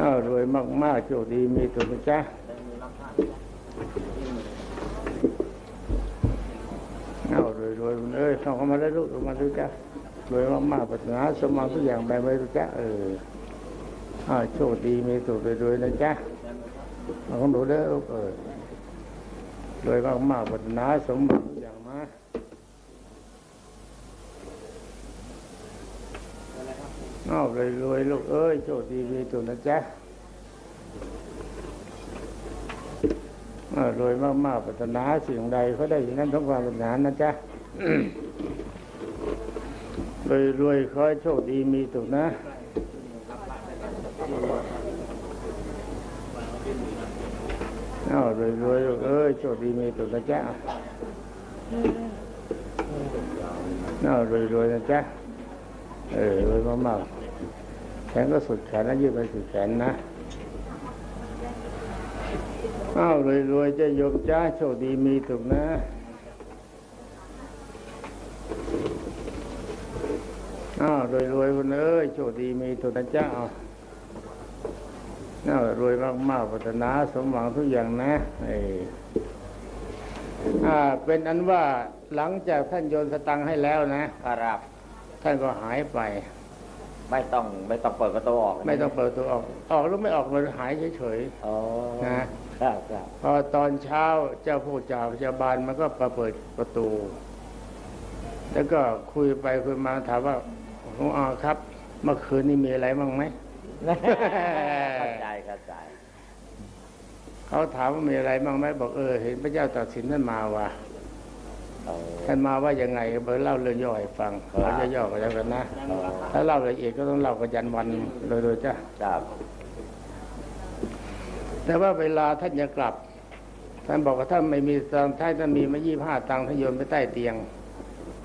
อ้าวรวยมากๆโชคดีมีตุนนะจ๊ะอ้ารวยรวยเอ้ยเข้ามาได้ลูกมาดูจ้ะรวยมากๆปัญหาสมหวังทุกอย่างไปไว้ดูจ้ะเอออ้าวโชคดีมีตุนรวยๆนะจ๊ะเอาของหนูเด้อลูกเออรวยมากๆปัญหาสมหวังทุกอย่างมา อ้าวรวยรวยๆลูกเอ้ยโชคดีมีตุนนะจ๊ะรวยมากๆปรารถนาสิ่งใดเขาได้อย่งนั้นทั้งความปรารถนานะจ๊ะรวยรวยๆขอให้โชคดีมีตุนนะอ้าวรวยรวยๆลูกเอ้ยโชคดีมีตุนนะจ๊ะอ้าวรวยรวยๆนะจ๊ะเออรวยมากๆ ขนก็สุดแขนแล้วยืดไปสุดแขนนะอ้าวรวยๆจะโยมจ้าโชคดีมีสุขนะอ้าวรวยๆคนเอ้ยโชคดีมีสุขนะจ้าเอาอ้าวรวยมากๆพัฒนาสมหวังทุกอย่างนะเอออ่า เป็นอันว่าหลังจากท่านโยนสตังค์ให้แล้วนะครับ ท่านก็หายไป ไม่ต้องไม่ต้องเปิดประตูออกไม่ต้องเปิดตัวออก ออกแล้วไม่ออกมันหายเฉยอ๋อนะครับครับๆพอตอนเช้าเจ้าผู้จ่าพยาบาลมันก็มาเปิดประตู แล้วก็คุยไปคุยมาถามว่าหลวงอาครับ เมื่อคืนนี้มีอะไรบ้างไหม เข้าใจเข้าใจเขาถามว่ามีอะไรบ้างไหมบอกเออ เห็นพระเจ้าตากสินท่านมาว่ะเออ ท่านมาว่ายังไงเบอร์เล่าเรื่องย่อให้ฟังครับเราย่อๆกันแล้วกันนะเออถ้าเล่าละเอียดก็ต้องเล่ากันยันวันโดยโดยจ้ะครับแต่ว่าเวลาท่านจะกลับ ท่านบอกว่าท่านไม่มีตังค์ท่านท่านมีมายี่ห้าตังค์ท่านโยนไปใต้เตียง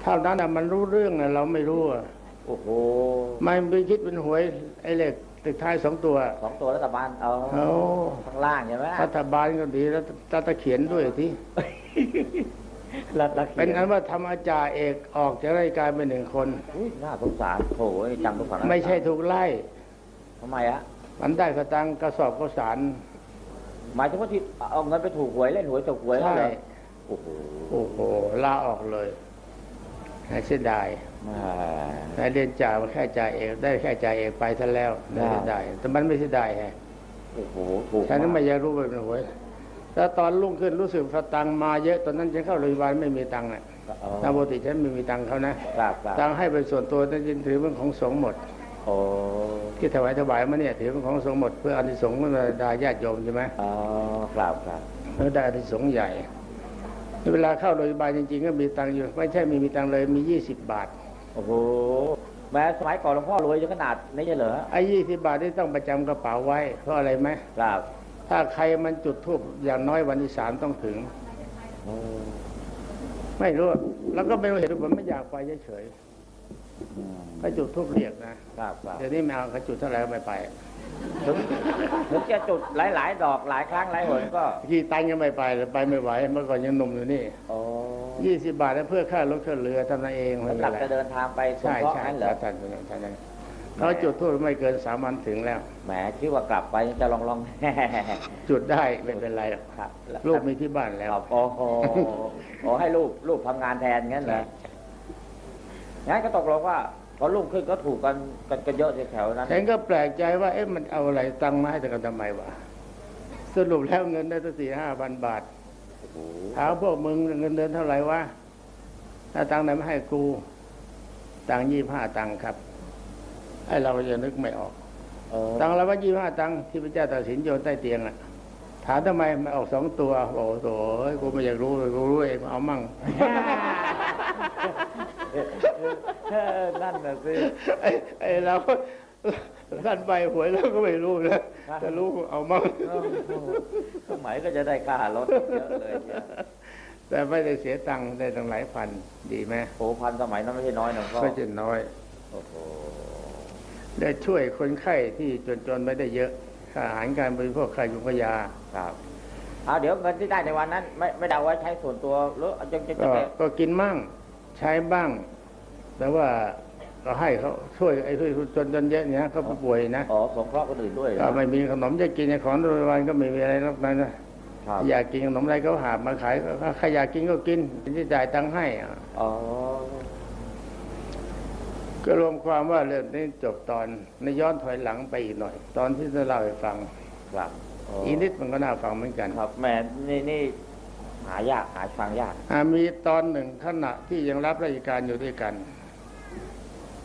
เท่านั้นนะมันรู้เรื่องนะเราไม่รู้อะโอ้โหไม่ไปคิดเป็นหวย ไอ้เลขตึกท้ายสองตัวสองตัวรัฐบาลเอาเอาข้างล่างใช่ไหมรัฐบาลก็ดีแล้วตาตะเขียนด้วยที่ รัฐละขียเป็นอันว่าธรรมอาจารย์เอกออกจากราชการไปหนึ่งคนอุ้ยน่าสงสารโถ่จำทุกคนไม่ใช่ถูกไล่ทำไมอะมันได้กระตังกระสอบกระสารหมายถึงว่าที่เอาเงินไปถูกหวยเล่นหวยถูกหวยแล้วใช่เหรอโอ้โหโอ้โหลาออกเลยให้เสียดายแม่นายเรียนจ่ามาแค่จ่าเอกได้แค่จ่าเอกไปซะแล้วไม่เสียดายแต่มันไม่เสียดายไงโอ้โหถูกฉันนั้นมาไม่กอยากรู้ไปเป็นหวย แล้วตอนรุ่งขึ้นรู้สึกสตังค์มาเยอะตอนนั้นฉันเข้าโรงพยาบาลไม่มีตังค์อะอ๋อตามปกติฉันไม่มีตังค์เขานะครับครับตังค์ให้เป็นส่วนตัวนั่นจึงถือเป็นของสงฆ์หมดโอ้ที่ถวายถวายมาเนี่ยถือเป็นของสงฆ์หมดเพื่ออานิสงส์มันได้ญาติโยมใช่ไหมอ๋อครับครับเพื่อได้อานิสงส์ใหญ่เวลาเข้าโรงพยาบาลจริงๆก็มีตังค์อยู่ ไม่ใช่ไม่มีตังค์เลยมียี่สิบบาท โอ้โหแม้สมัยก่อนหลวงพ่อรวยจนขนาดนี้เลยเหรอไอ้ยี่สิบบาทที่ต้องประจำกระเป๋าไว้เพราะอะไรไหมครับ ถ้าใครมันจุดทูบอย่างน้อยวันที่สามต้องถึงโอ้ไม่รู้ แล้วก็ไม่รู้เหตุผลไม่อยากไปเฉยอืมๆก็จุดทูบเรียกนะครับครับเดี๋ยวนี้ไม่เอาเขาจุดเท่าไหร่ก็ไม่ไปถึงถึงจะจุดหลาย ๆ ดอกหลายครั้งหลายหนก็ขี่ตังค์ยังไม่ไปเลยไปไม่ไหวเมื่อก่อนยังหนุ่มอยู่นี่โอ้ยี่สิบบาทแล้วเพื่อค่ารถค่าเรือเท่านั้นเองไม่สำหเป็รับนไรจะเดินทางไปสงใช่เคราะห์ใช่นั้นเหรอท่านท่านท่าน เขาจุดทูบไม่เกินสามวันถึงแล้ว แหมคิดว่ากลับไปจะลองลองจุดได้ไม่เป็นไรหรอกครับลูกมีที่บ้านแล้วครับโอ้โหโอ้ให้ลูกลูกทำงานแทนงั้นเหรองั้นก็ตกลงว่าพอรุ่งขึ้นก็ถูกกันกันกันเยอะแถวๆนั้นฉันก็แปลกใจว่าเอ๊ะมันเอาอะไรตังค์มาให้แต่กันทำไมวะสรุปแล้วเงินได้ตั้งสี่ห้าพันบาทโอ้โหถามพวกมึงเงินเดือนเท่าไหร่วะถ้าตังค์ไหนไม่ให้กูตังยี่ห้าตังค์ครับ ไอ้เราก็จะนึกไม่ออกเออตังค์เราว่ายี่ห้าตังค์ที่พระเจ้าตัดสินโยนใต้เตียงอะ ถามทำไมไม่ออกสองตัวบอกโอ้โหกูไม่อยากรู้เลยกูรู้เองเอามั่งเออนั่นน่ะสิไอ้ไอ้เราท่านใบหวยเราก็ไม่รู้นะจะรู้ก็เอามั่งโอ้โหสมัยก็จะได้ค่ารถเยอะเลยเนี่ยแต่ไม่ได้เสียตังค์ได้ตั้งหลายพันดีไหมโอ้พันสมัยนั้นไม่ใช่น้อยนะพ่อก็จะน้อย โอ้โห ได้ช่วยคนไข้ที่จนๆไม่ได้เยอะค่าอาหารการบริโภคค่ายุงยาครับเอาเดี๋ยวเงินที่ได้ในวันนั้น ไม่ไม่ได้เอาไว้ใช้ส่วนตัวหรือจะจะจะก็ไปก็กินมั่งใช้บ้าง แต่ว่าก็ให้เขาช่วยไอ้ที่จนจนเยอะเนี่ยเขาป่วยนะอ๋อสงเคราะห์คนอื่นด้วยเหรก็อไม่มีขนมจะกินในของโดยวันก็ไม่มีอะไรนอกนั้นนะครับอยากกินขนมอะไรก็หามาขายก็ใครอยากกินก็กินที่จ่ายตังค์ให้อะอ๋อ ก็รวมความว่าเรื่องนี้จบตอนในย้อนถอยหลังไปอีกหน่อย ตอนที่จะเล่าให้ฟังครับอ๋ออีกนิดมันก็น่าฟังเหมือนกันครับแหมนี่นี่หายากหาฟังยากอ่ามีตอนหนึ่งขณะที่ยังรับราชการอยู่ด้วยกัน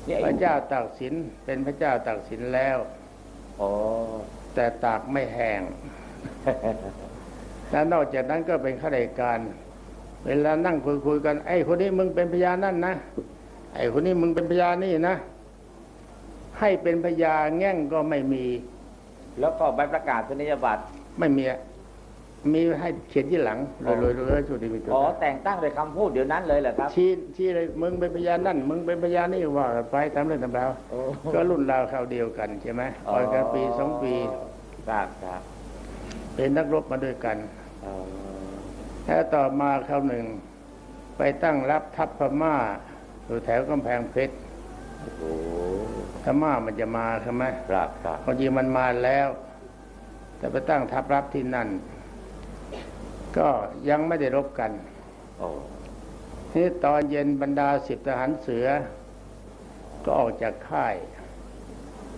นี่พไอ้ระเจ้าตากสินเป็นพระเจ้าตากสินแล้วอ๋อแต่ตากไม่แห้งและนอกจากนั้นก็เป็นข้าราชการ เวลานั่งคุยคุยๆกันไอ้คนนี้มึงเป็นพยานนั่นนะ ไอ้คนนี้มึงเป็นพยานนี่นะ ให้เป็นพยานแง่งก็ไม่มี แล้วก็ใบประกาศนียบัตรไม่มีอะมีให้เขียนที่หลังอ๋อรวยๆรวยๆจุดดีไปจุดอ๋อแต่งตั้งโดยคำพูดเดี๋ยวนั้นเลยเหรอครับ ชี้ชี้เลยมึงเป็นพยานนั่น มึงเป็นพยานนี่ว่ากันไปตามเรื่องตามราวโอ้ก็รุ่นราวคราวเดียวกันใช่ไหมปล่อยกันปีสองปีครับครับเป็นนักรบมาด้วยกันอ๋อแล้วต่อมาคราวหนึ่ง ไปตั้งรับทัพพม่า อยู่แถวกำแพงเพชรโอ้พม่ามันจะมาใช่ไหมครับครับความจริงมันมาแล้ว แต่ไปตั้งทัพรับที่นั่น ก็ยังไม่ได้รบกันโอ้นี่ตอนเย็นบรรดาสิบทหารเสือ ก็ออกจากค่าย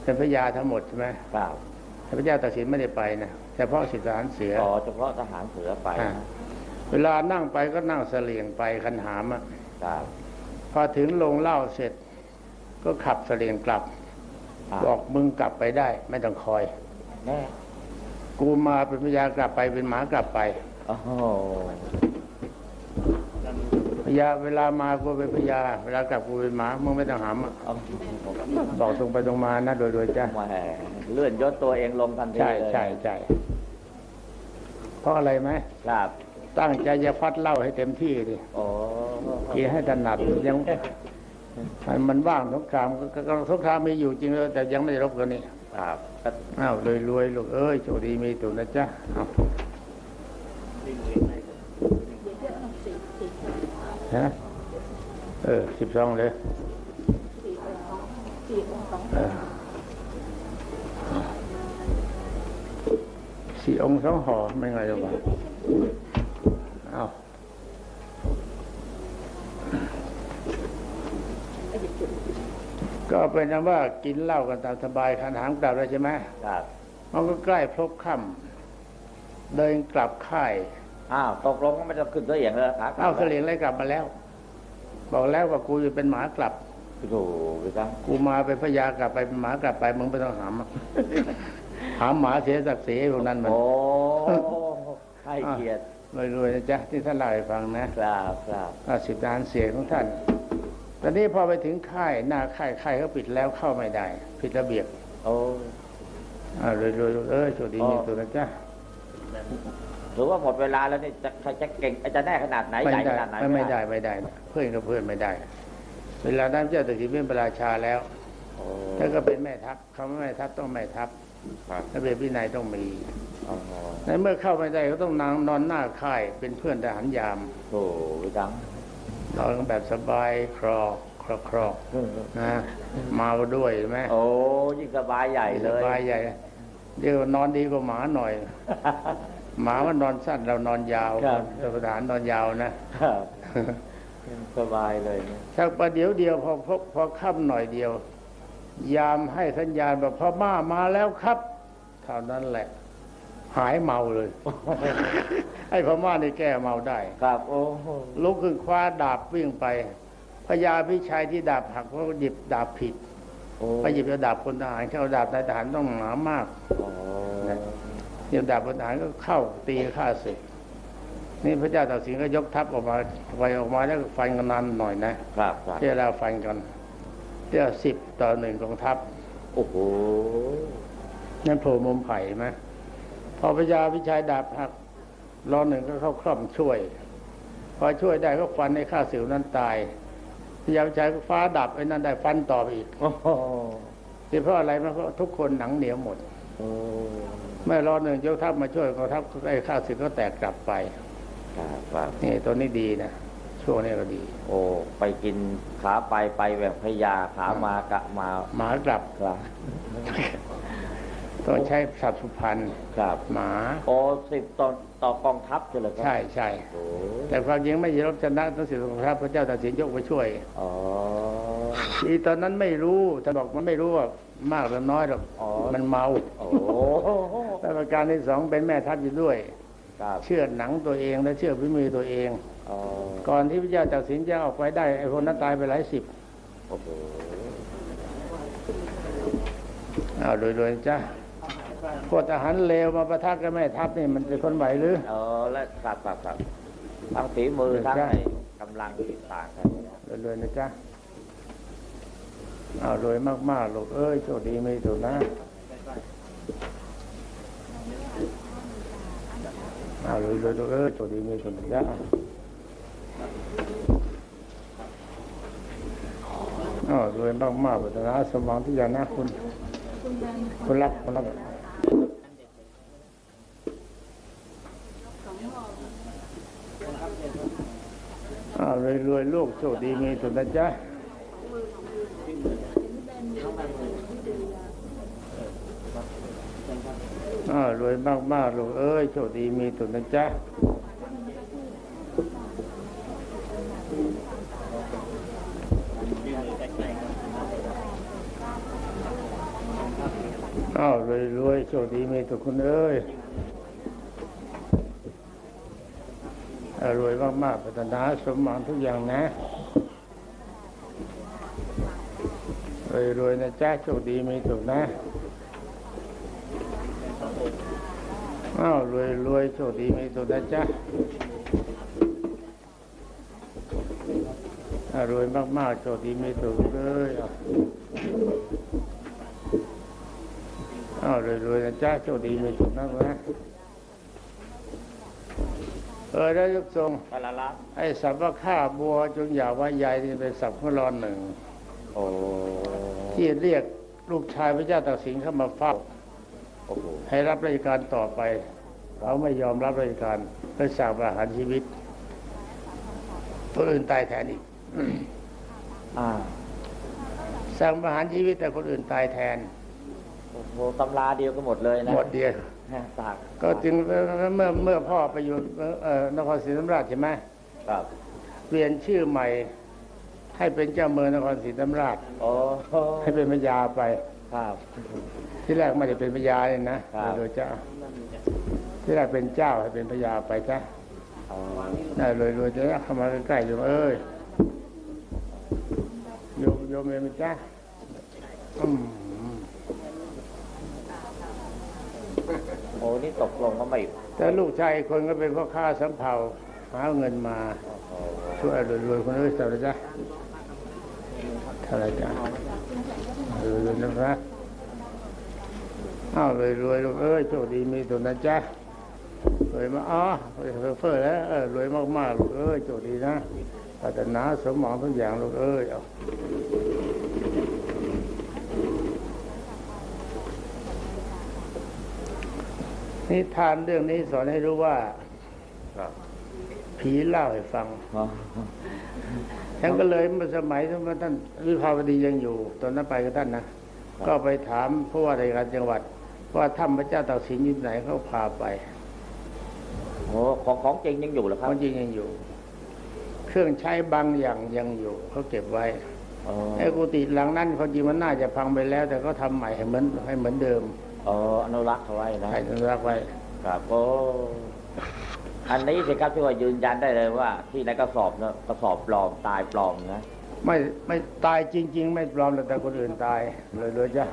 เป็นพระยาทั้งหมดใช่ไหมครับแต่พระเจ้าตากสินไม่ได้ไปนะเฉพาะสิบทหารเสืออ๋อเฉพาะทหารเสือไปอ่าเวลานั่งไปก็นั่งเสลียงไปคันหามอะครับพ อถึงลงเหล้าเสร็จ ก็ขับเสลียงกลับาบอกมึงกลับไปได้ ไม่ต้องคอยแน่กูมาเป็นพญากลับไปเป็นหมากลับไปโอ้โหพญาเวลามากูเป็นพญาเวลากลับกูเป็นหมามึงไม่ต้องหามอะเอาบอกตรงไปตรงมานะโดยโดยจ้ะแหมเลื่อนยศตัวเองลงทันทีใช่เลยใช่ใช่เพราะอะไรไหมครับ ตั้งใจจะพัดเหล้าให้เต็มที่ดิโอ้กินให้ถนัดยังมันมันว่างสงครามก็ก็สงครามมีอยู่จริงเลยแต่ยังไม่ได้รบกันนี่ครับก็อ้าวรวยรวยลูกเอ้ยโชคดีมีตุนนะจ๊ะเอาฮะเออสิบสองเลยเออสี่องค์สองห่อไม่ไงหรอกวะเอาก็เป็นนั้นว่ากินเหล้ากันตามสบายขันหามกลับแล้วใช่ไหมครับมันก็ใกล้พลบค่ำเดินกลับค่ายอ้าวตกลงก็ไม่ต้องขึ้นตัวเองเลยครับเอ้าเสลียงไล่กลับมาแล้ว บอกแล้วว่ากูจะเป็นหมากลับโอ้โหพี่ครับกูมาเป็นพญากลับไปเป็นหมากลับไปมึงไม่ต้องหามอะหามหมาเสียศักดิ์ศรีพวกนั้นมันโอ้ให้เกียรติ รวยๆนะจ๊ะที่ท่านเล่าให้ฟังนะครับครับอาสิบทหารเสียของท่าน ตอนนี้พอไปถึงค่ายหน้าค่ายค่ายเขาปิดแล้วเข้าไม่ได้ ผิดระเบียบโอ้อ่ารวยๆเออโชคดีมีตัวนะจ๊ะถือว่าหมดเวลาแล้วนี่จะจะเก่งจะแน่ขนาดไหนไม่ใหญ่ขได้นาดไหนไม่ไม่ได้ไม่ได้นะเพื่อนกับเพื่อนไม่ได้ เวลานั้นเจ้าตากสินเป็นประราชาแล้วโอ้ถ้าก็เป็นแม่ทัพคำว่าแม่ทัพต้องแม่ทัพค รับระเบียบวินัยต้องมีโอ้โหในเมื่อเข้าไม่ได้ก็ต้องนางนอนหน้าค่ายเป็นเพื่อนทหารยาม โอ้พี่ครับนอนแบบสบายครอครอครอนะเมาด้วยใช่ไหมโอ้ยิ่งสบายใหญ่เลสยบายใหญ่เดี๋ยวนอนดีกว่าหมาหน่อย หมามันนอนสั้นเรานอนยาวครับแต่ทหารนอนยาวนะครับสบายเลยเนี่ยสักประเดี๋ยวเดียวพอพอพอค่ำหน่อยเดียว ยามให้สัญญาณแบบพม่ามาแล้วครับเท่านั้นแหละ หายเมาเลย ไอ้พม่านี่แก้เมาได้ ครับ โอ้โหลุกขึ้นคว้าดาบวิ่งไปพญาพิชัยที่ดาบหักเพราะหยิบดาบผิดโอ้ไปหยิบเอาดาบพลทหารเข้าดาบนายทหารต้องหนามากโอ้หยิบดาบพลทหารก็เข้าตีฆ่าศึกนี่พระเจ้าตากสินก็ยกทัพออกมาไปออกมาแล้วก็ฟันกันนานหน่อยนะครับครับเที่ยวเราฟันกัน เที่ยวสิบต่อหนึ่งกองทัพ โอ้โห นั่นโผล่มุมไผ่ไหมพอพญาพิชัยดาบหักรอหนึ่งก็เข้าคร่อมช่วย พอช่วยได้ก็ฟันในข้าศึกนั้นตายพญาพิชัยก็ฟ้าดับไอ้นั่นได้ฟันต่อไปอีกโอ้โหที่เพราะอะไรมันเพราะทุกคนหนังเหนียวหมดโอ้เมื่อรอหนึ่งยกทัพมาช่วยกองทัพไอ้ข้าศึกก็แตกกลับไปครับครับนี่ตัวนี้ดีนะโชช่วงนี้ก็ดี โอ้ไปกินขาไปไปแบบพญาขามากะมาหมากลับครับต้องใช้ศัพท์สุพรรณครับหมาโอ้สิบต่อต่อกองทัพใช่เลยครัใช่ใช่โอ้แต่ความจริงไม่ใช่รบชนะต้องเสียสงครามพระเจ้าตากสินยกไปช่วยอ๋ออีตอนนั้นไม่รู้แต่บอกมันไม่รู้ว่ามากหรือน้อยหรอกอ๋อมันเมาโอ้แต่ประการที่สองเป็นแม่ทัพอยู่ด้วยครับ เชื่อหนังตัวเองและเชื่อพิมือตัวเองอ๋อก่อนที่พระเจ้าตากสินจะออกไปได้ไอ้คนนั้นตายไปหลายสิบโอ้โหเอาโดยโดยจ้าพวกทหารเลวมาประทักกับแม่ทัพนี่มันเป็นคนไหวหรือเออและครับครับครับทั้งฝีมือทั้งใช่ไอ้กำลังต่างกันโดยโดยนะจ๊ะเอาโดยมากๆลูกเอ้ยโชคดีไม่ถูกนะ เอาดยโดยลูเอ้ยโชคดีไม่ถูกนะจ๊ะเอาโดยมากๆปัตนาสมหวังทุกอย่างนะคุณคุณรักคุณรักอ้าวรวยๆลูกโชคดีมีสุดนะจ๊ะ อ้ารวยมากๆลูกเอ้ยโชคดีมีสุดนะจ๊ะอ้าวรวยๆโชคดีมีสุดคุณเอ้ยรวยมากๆปัตนาสมหวังทุกอย่างนะรวยๆนะจ๊ะโชคดีมีสุขนะ อ้าวรวยๆโชคดีมีสุขนะจ๊ะอ้าวรวยมากๆโชคดีมีสุขเลยอะอ้าวรวยๆนะจ๊ะโชคดีมีสุขนะคุณนะเออได้ยกทรงกะละละไอ้สัพพะฆ่าบัวจงอย่าว่าใหญ่นี่เป็นสัพพะรอนหนึ่งโอ้ที่เรียกลูกชายพระเจ้าตากสินเข้ามาเฝ้าโอ้โห ให้รับราชการต่อไป เขาไม่ยอมรับราชการเพื่อสั่งประหารชีวิตคนอื่นตายแทนอีกอ่าสั่งประหารชีวิตแต่คนอื่นตายแทนโอ้โหตำราเดียวก็หมดเลยนะหมดเดียวตากก็จึงเมื่อเมื่อพ่อไปอยู่เอ่อนครศรีธรรมราชใช่ไหมครับเปลี่ยนชื่อใหม่ ให้เป็นเจ้าเมืองนครศรีธรรมราชโอ้โหให้เป็นพญาไปครับ ที่แรกไม่ได้เป็นพญาเลยนะครับโดยเจ้า ที่แรกเป็นเจ้าให้เป็นพญาไปจ้ะอ๋อได้เลยรวยจะเข้ามาใกล้ๆโยมเอ้ยโยมโยมเองไหมจ้ะอืมโอ้นี่ตกลงก็ไม่แต่ลูกชายอีกคนก็เป็นพ่อค้าสำเภาหาเงินมาโอ้โหช่วยรวยๆคนเอ้ยเท่าไหรจ๊ะเท่าไหรจ๊ะรวยๆนะครับ อ้าวรวยๆลูกเอ้ยโชคดีมีตัวนะจ๊ะรวยมาอ๋อเฟ้อแล้วเออรวยมากๆลูกเอ้ยโชคดีนะปรารถนาสมหวังทุกอย่างลูกเอ้ยเอานิทานเรื่องนี้สอนให้รู้ว่าครับผีเล่าให้ฟังอ๋อฉันก็เลยเมื่อสมัยที่ท่านวิภาวดียังอยู่ ตอนนั้นไปกับท่านนะก็ไปถามผู้ว่าราชการจังหวัด ว่าถ้ำพระเจ้าตากสินอยู่ไหนเขาพาไปโอ้ของของจริงยังอยู่เหรอคครับวามจริงยังอยู่ เครื่องใช้บางอย่างยังอยู่เขาเก็บไว้อ๋อไอ้กุฏิหลังนั้นความจริงมันน่าจะพังไปแล้ว แต่เขาทำใหม่ให้เหมือนให้เหมือนเดิมอ๋ออนุรักษ์เอาไว้นะให้อนุรักษ์ไว้ ครับโอ้อันนี้สิครับที่ว่ายืนยันได้เลยว่า ที่ในกระสอบเนอะกระสอบปลอมตายปลอมนะไม่ไม่ตายจริง ๆ ไม่ปลอมหรอกแต่คนอื่นตายเลยเลยจ้ะ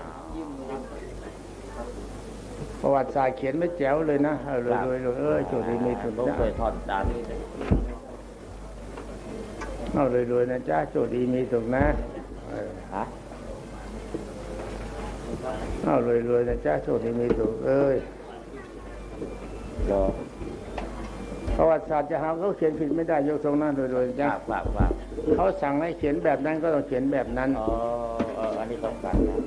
ประวัติศาสตร์เขียนไม่แจ๋วเลยนะเออเลยเลยเลยเออโชคดีมีสุดผมจ้ะเคยทอดจานนี้เอาเลยเลยนะจ้าโชคดีมีสุขนะเออฮะเอาเลยเลยนะจ้าโชคดีมีสุขเอ้ยรอประวัติศาสตร์จะหาเขาเขียนผิดไม่ได้ยกทรงหน้าโดยโดยคจ้ารับครับครับเขาสั่งให้เขียนแบบนั้นก็ต้องเขียนแบบนั้นอ๋อเอออันนี้สำคัญนะ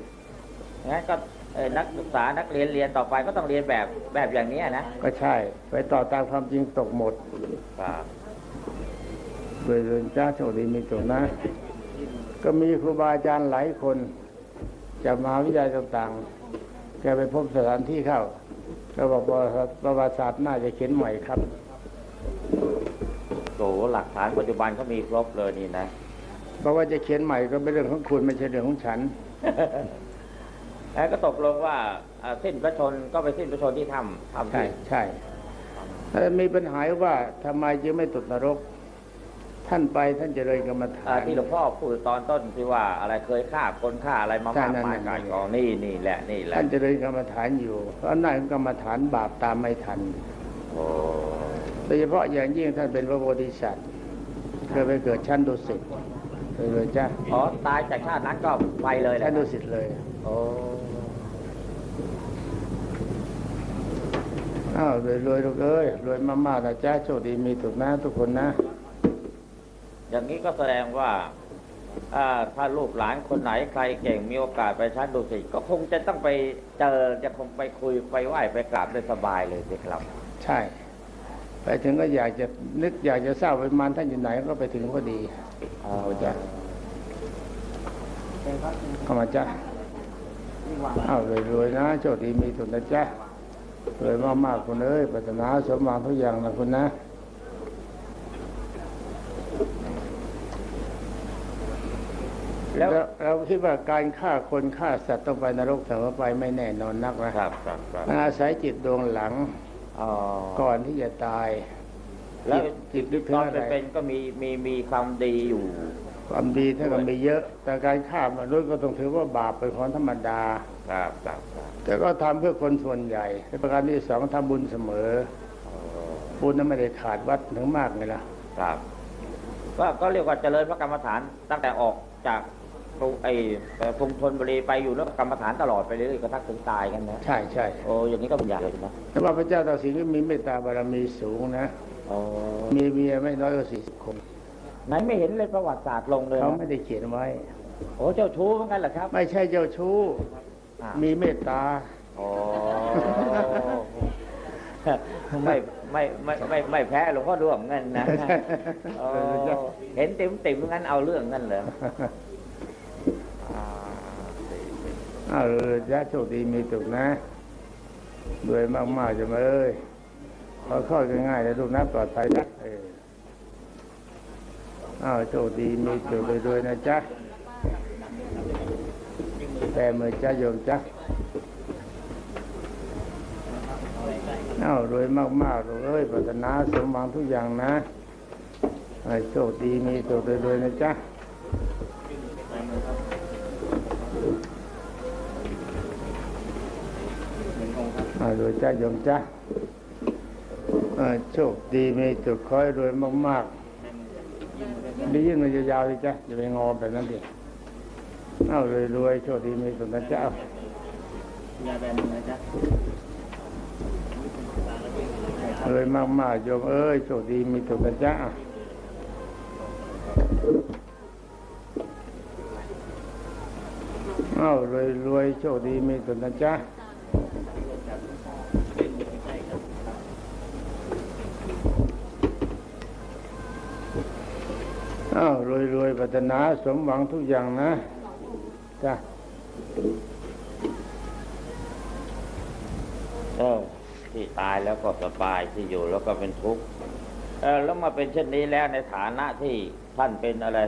งั้นก็เอ่อ นักศึกษานักเรียนเรียนต่อไปก็ต้องเรียนแบบแบบอย่างนี้นะก็ใช่ ไปต่อตามความจริงตกหมดครับโดยเดินจ้าโชคดีมีสุขนะ ก็มีครูบาอาจารย์หลายคนจากมหาวิทยาลัยต่างๆแกไปพบสถานที่เข้าก็บอกว่าประวัติศาสตร์น่าจะเขียนใหม่ครับโอ้โหหลักฐานปัจจุบันเขามีครบเลยนี่นะเพราะว่าจะเขียนใหม่ก็เป็นเรื่องของคุณไม่ใช่เรื่องของฉัน แล้วก็ตกลงว่าอ่าสิ้นพระชนม์ก็ไปสิ้นพระชนม์ที่ถ้ำถ้ำใช่ที่ใช่แต่มีปัญหาว่าทำไมจึงไม่ตกนรก ท่านไปท่านเจริญกรรมฐาอ่านที่หลวงพ่อพูดตอนต้นที่ว่าอะไรเคยฆ่าคนฆ่าอะไรมามากใช่นั่นมายนั่นกายกองนี่นี่แหละนี่แหละท่านเจริญกรรมฐานอยู่เพราะอำนาจของกรรมฐานบาปตามไม่ทันโอ้โดยเฉพาะอย่างยิ่งท่านเป็นพระโพธิสัตว์เคยไปเกิดชั้นดุสิตเคยเลยจ้าอ๋อตายจากชาตินั้นก็ไปเลยแหละชั้นดุสิตเลยโอ้อ้าวรวยรวยลูกเอ้ยรวยมากๆนะจ้าโชคดีมีสุขนะทุกคนนะ อย่างนี้ก็แสดงว่าอ่าถ้าลูกหลานคนไหนใครเก่งมีโอกาสไปชั้นดุสิตก็คงจะต้องไปเจอจะคงไปคุยไปไหว้ไปกราบได้สบายเลยสิครับ ใช่ ไปถึงก็อยากจะนึกอยากจะทราบวิมานท่านอยู่ไหนก็ไปถึงพอดีเอาจ้ะเข้ามาจ้า อ้าวรวยๆนะโชคดีมีสุขนะจ้ารวยมากๆคุณเอ้ยปรารถนาสมหวังทุกอย่างนะคุณนะแล้วแล้วเราคิดว่าการฆ่าคนฆ่าสัตว์ต้องไปนรกเสมอไปไม่แน่นอนนักนะครับครับครับมันอาศัยจิตดวงหลังอ๋อก่อนที่จะตาย แล้วจิตนึกถึตงอนอะไรเป็นๆก็มีมีมีความดีอยู่ ความดีถ้าก็มีเยอะ แต่การฆ่ามนุษย์ก็ต้องถือว่าบาปเป็นของธรรมดา ครับครับครับแต่ก็ทำเพื่อคนส่วนใหญ่ในประการที่สองทำบุญเสมอ บุญนั้นไม่ได้ขาดวัดถึงมากไงล่ะครับก็ก็เรียกว่าเจริญพระกรรมฐานตั้งแต่ออกจากกรุงไอ้เอ่อกรุงธนบุรีไปอยู่แล้วกรรมฐานตลอดไปเรื่อยๆกระทั่งถึงตายกันนะใช่ใช่โอ้อย่างนี้ก็เป็นอย่างเลยนะแต่ว่าพระเจ้าตากสินก็มีเมตตาบารมีสูงนะโอ้มีเมียไม่น้อยกว่าสี่สิบคน ไหนไม่เห็นเลยประวัติศาสตร์ลงเลยเขานะไม่ได้เขียนไว้ โอ้เจ้าชู้เหมือนกันเหรอครับไม่ใช่เจ้าชู้ อ่ามีเมตตา โอ้ไม่ไม่ไม่ไม่ไม่แพ้หลวงพ่อดวงเงินนะโอ้เห็นติ๋มติ๋มๆงั้นเอาเรื่องนั่นเลยอ่าเอาเออยะโชคดีมีสุขนะรวยมากๆจะมาเอ้ยขอเข้าง่ายๆนะลูกนะปลอดภัยนะเออ อ้าวโชคดีมีสุขรวยนะจ๊ะแต่มือจ้าโยมจ้ะอ้าวรวยมากๆลูกเอ้ยปรารถนาสมหวังทุกอย่างนะโชคดีมีสุขรวยนะจ๊ะอ่าโดยจ้าโยมจ้าโชคดีมีจุดคอยรวยมากๆ ดียิ่งมันจะยาวเลยจ้ะอย่าไปงอแบบนั้นดิเอารวยรวยๆโชคดีมีสุขนะจ้าเอารวยมากๆโยมเอ้ยโชคดีมีสุขนะจ้าเอารวยรวยๆโชคดีมีสุขนะจ้าอ้า รวยรวยๆปรารถนาสมหวังทุกอย่างนะจ้ะเออที่ตายแล้วก็สบายที่อยู่แล้วก็เป็นทุกข์เออแล้วมาเป็นเช่นนี้แล้วในฐานะที่ท่านเป็นอะไร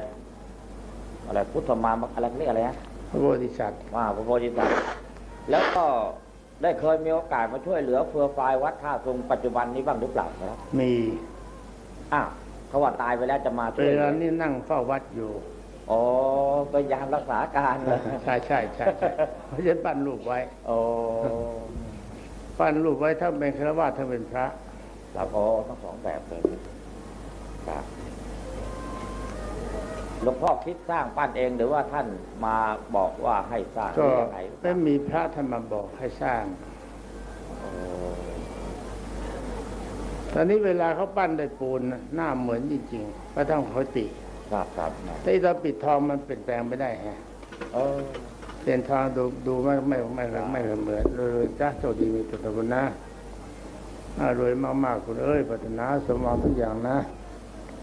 อะไรพุทธมามอะไรเรียกอะไรนะพระโพธิสัตว์ว่าพระโพธิสัตว์แล้วก็ได้เคยมีโอกาสมาช่วยเหลือเฟือฟายวัดท่าทรงปัจจุบันนี้บ้างหรือเปล่าครับมีอ้าว เขาว่าตายไปแล้วจะมาช่เววยเหลืลาอนี้นั่งเฝ้าวัดอยู่อ๋อเป็นยามรักษาการเลยใช่ใช่ใช่ใช่เพราะฉันปั้นรูปไว้โอ้ปั้นรูปไว้ถ้าเป็นฆราวาสถ้าเป็นพระเราพอทั้งสองแบบเลยครับหลวงพ่อคิดสร้างปั้นเองหรือว่าท่านมาบอกว่าให้สร้างหก็รือยังไงไม่มีพระท่านมาบอกให้สร้าง อนนี้เวลาเขาปั้นด้วยปูนน่ะหน้าเหมือนจริงๆพระท่านเขาติครับครับนะแต่ตอนปิดทองมันเปลี่ยนแปลงไม่ได้ฮะเออเปลี่ยนทองดูดูไม่ไม่ไม่ไม่ไม่เหมือนรวยๆจ้าโชคดีมีตัวตนนะอ่ารวยมากๆคุณเอ้ยปรารถนาสมหวังทุกอย่างนะ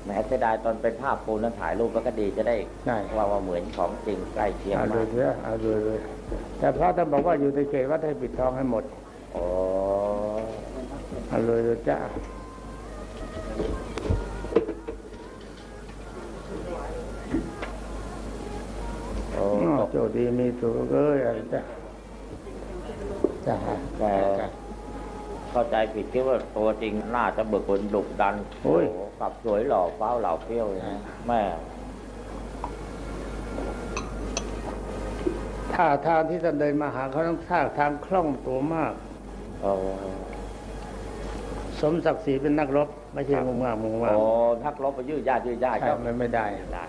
แหมเสียดายตอนเป็นภาพปูนนั้นถ่ายรูปแล้วก็ดีจะได้ใช่ว่าว่าเหมือนของจริงใกล้เคียงเอาเลมายกเถอะเอาเลยเลยแต่พระท่านบอกว่าอยู่ในเขตวัดให้ปิดทองให้หมดโอ้เอาเลยเลยจ้า โอ้อ้าวตกโชคดีมีสุขเอ้ยอะไรจ้ะจ้าแต่เข้าใจผิดคิดว่าตัวจริงน่าจะเบิกบนดุดันโอ้ยโกลับสวยหล่อเฟ้าเหล่าเปรี้ยวเลยนะแม่ท่าทางที่ท่านเดินมาหาเขาต้องท่าทางคล่องตัวมากโอ้ส มศักดิ์ศรีเป็นนักรบ ไม่ใช่งงงามงงงามโอ้ทักลบไปยืดญาติยืดญาติใช่ก็ไม่ไม่ได้ ได้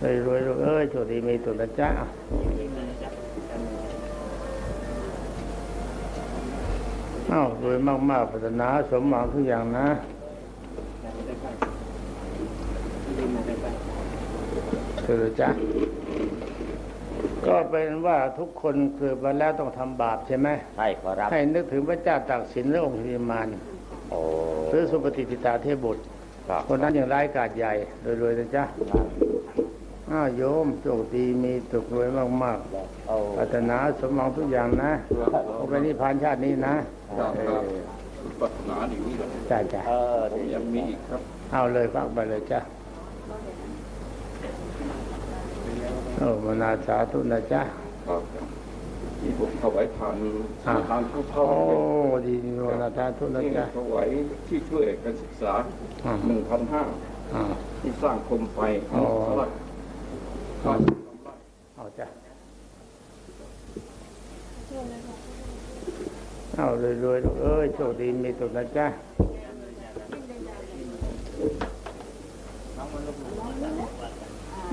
เลยรวยลูกเอ้ยโชคดีมีสุขนะจ้าอ้าวรวยมากๆพัฒนาสมหวังทุกอย่างนะเถิดจ้ะก็เป็นว่าทุกคนเกิดมาแล้วต้องทำบาปใช่ไหม ใช่ขอรับ ให้นึกถึงพระเจ้าตากสินและองค์ธิมานโอ้ หรือสุปฏิทิตาเทพบุตรครับคนนั้นอย่างร้ายกาจใหญ่รวยๆนะจ๊ะอ้าวโยมโชคดีมีสุขรวยมากโอ้ๆปรารถนาสมหวังทุกอย่างนะเอาไปนิพพานชาตินี้นะเออปรารถนาอย่างนี้เลยจ้าจ้าเออผมดียังมีอีกครับ เอาเลยฟังไปเลยจ้ะโอ้มนาสาธุนะจ๊ะครับ ที่ผมถวายทานอ่าทานเข้าโอ้เท่าดีโมนาสาธุนะนี่จ๊ะถวายที่ช่วยการศึกษาอ่าหนึ่งพันห้าอ่าที่สร้างโคมไฟอ๋อสลักอ่าเอาจ้ะเอาเลยรวยๆลูกเอ้ยโชคดีมีสุขนะจ๊ะ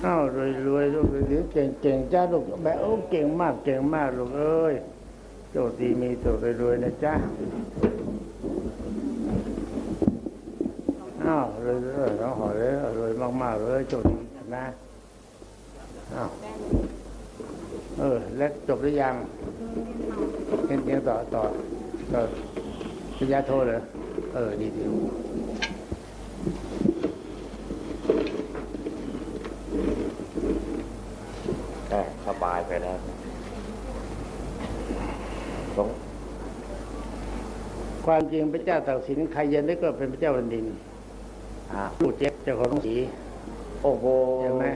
อ้าวรวยรวยลูกเดี๋ยวเก่งเก่งจ้าลูกแม่โอ้เก่งมากเก่งมากลูกเอ้ยโชคดีมีสุขรวยรวยนะจ๊ะอ้าวรวยรวยน้องหอยเลยรวยมากๆเลยโชคดีนะอ้าวเออเล็กจบหรือยังเห็นยังต่อต่อต่อปริญญาโทเลยเออ ดีดี แม่ สบายไปแล้วสงความจริงพระเจ้าตากสินใครเย็นได้ก็เป็นพระเจ้าแผ่นดินอ่าผู้เจ็บเจ้าของสีโอ้โหเห็นไหม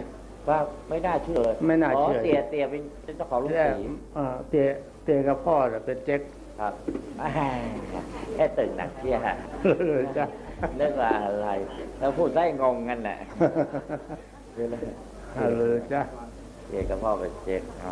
ว่าไม่น่าเชื่อเลยไม่น่าเชื่อเตี๋ยเตี๋ยเป็นเจ้าของลูกแต่สีเอ่อเตะเตะกับพ่อน่ะเป็นเจ๊กครับอ่าแค่ตื่นหนักเที่ยเลยจ้ะเรื่องว่าอะไร แล้วพูดได้งงกันแหละเรื่องอะไรเอาเลยจ้ะ เองกับพ่อไปเช็คเอา